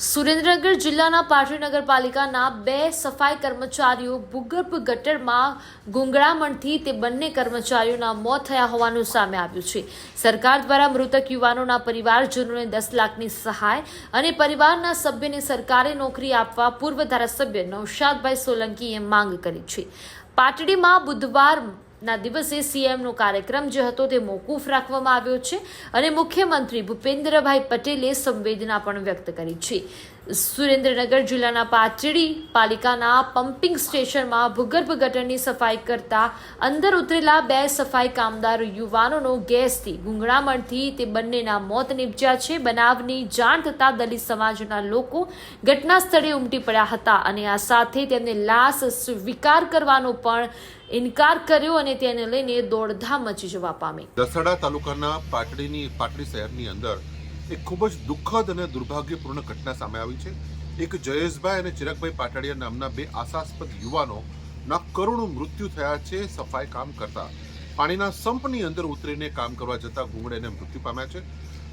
સુરેન્દ્રનગર જિલ્લાના પાટડી નગરપાલિકાના બે સફાઈ કર્મચારીઓ ભૂગર્ભ ગટરમાં ગુંગળામણથી તે બંને કર્મચારીઓના મોત થયા હોવાનું સામે આવ્યું છે. સરકાર દ્વારા મૃતક યુવાનોના પરિવારજનોને દસ લાખની સહાય અને પરિવારના સભ્યને સરકારી નોકરી આપવા પૂર્વ ધારાસભ્ય નૌશાદભાઈ સોલંકીએ માંગ કરી છે. પાટડીમાં બુધવાર ના દિવસે સીએમનો કાર્યક્રમ જે હતો તે મોકૂફ રાખવામાં આવ્યો છે અને મુખ્યમંત્રી ભૂપેન્દ્રભાઈ પટેલે સંવેદના પણ વ્યક્ત કરી છે. સુરેન્દ્રનગર જિલ્લાના પાટડી પાલિકાના પમ્પિંગ સ્ટેશનમાં ભૂગર્ભ ગટરની સફાઈ કરતા અંદર ઉતરેલા બે સફાઈ કામદાર યુવાનોનો ગેસથી ગુંગળામણથી તે બંનેના મોત નીપજ્યા છે. બનાવની જાણ થતાં દલિત સમાજના લોકો ઘટના સ્થળે ઉમટી પડ્યા હતા અને આ સાથે તેમને લાશ સ્વીકાર કરવાનો પણ ઇનકાર કર્યો અને તેને લઈને દોડધામ મચી જવા પામી. દસડા તાલુકાના પાટડીની પાટડી શહેરની અંદર એક ખૂબ જ દુઃખદ અને દુર્ભાગ્યપૂર્ણ ઘટના સામે આવી છે. એક જયેશભાઈ અને ચિરાગભાઈ પાટડિયા નામના બે આશાસ્પદ યુવાનોના કરુણ મૃત્યુ થયા છે, સફાઈ કામ કરતા. પાણીના સંપની અંદર ઉતરીને કામ કરવા જતા ગુંગળેને મૃત્યુ પામ્યા છે.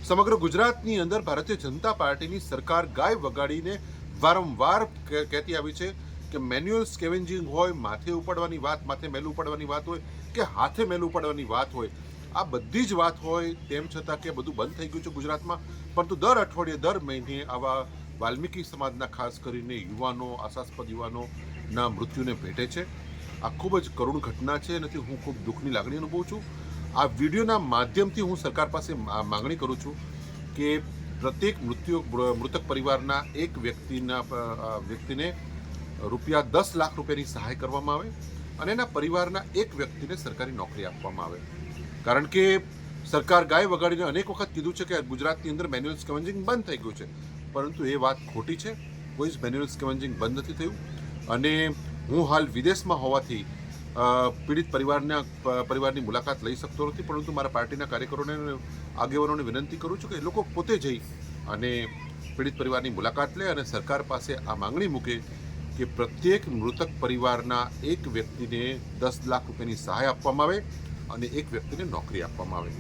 સમગ્ર ગુજરાતની અંદર ભારતીય જનતા પાર્ટીની સરકાર ગાય વગાડીને વારંવાર કહેતી આવી છે. કે મેન્યુઅલ સ્કેવેન્જિંગ હોય, માથે ઉપાડવાની વાત, માથે મેલું ઉપાડવાની વાત હોય કે હાથે મેલું ઉપાડવાની વાત હોય, આ બધી જ વાત હોય તેમ છતાં કે બધું બંધ થઈ ગયું છે ગુજરાતમાં. પરંતુ દર અઠવાડિયે, દર મહિને આવા વાલ્મીકી સમાજના ખાસ કરીને યુવાનો, આશાસ્પદ યુવાનોના મૃત્યુને ભેટે છે. આ ખૂબ જ કરુણ ઘટના છે એનાથી હું ખૂબ દુઃખની લાગણી અનુભવું છું. આ વિડીયોના માધ્યમથી હું સરકાર પાસે માંગણી કરું છું કે પ્રત્યેક મૃત્યુ, મૃતક પરિવારના એક વ્યક્તિના વ્યક્તિને રૂપિયા દસ લાખ રૂપિયાની સહાય કરવામાં આવે અને એના પરિવારના એક વ્યક્તિને સરકારી નોકરી આપવામાં આવે. કારણ કે સરકાર ગાય વગાડીને અનેક વખત કીધું છે કે ગુજરાતની અંદર મેન્યુઅલ સ્કેવેન્જિંગ બંધ થઈ ગયું છે. પરંતુ એ વાત ખોટી છે. કોઈ જ મેન્યુઅલ સ્કેવેન્જિંગ બંધ નથી થયું. અને હું હાલ વિદેશમાં હોવાથી પીડિત પરિવારના પરિવારની મુલાકાત લઈ શકતો નથી. પરંતુ મારા પાર્ટીના કાર્યકરોને આગેવાનોને વિનંતી કરું છું કે એ લોકો પોતે જઈ અને પીડિત પરિવારની મુલાકાત લે અને સરકાર પાસે આ માંગણી મૂકે કે પ્રત્યેક મૃતક પરિવારના એક વ્યક્તિને દસ લાખ રૂપિયાની સહાય આપવામાં આવે અને એક વ્યક્તિને નોકરી આપવામાં આવે.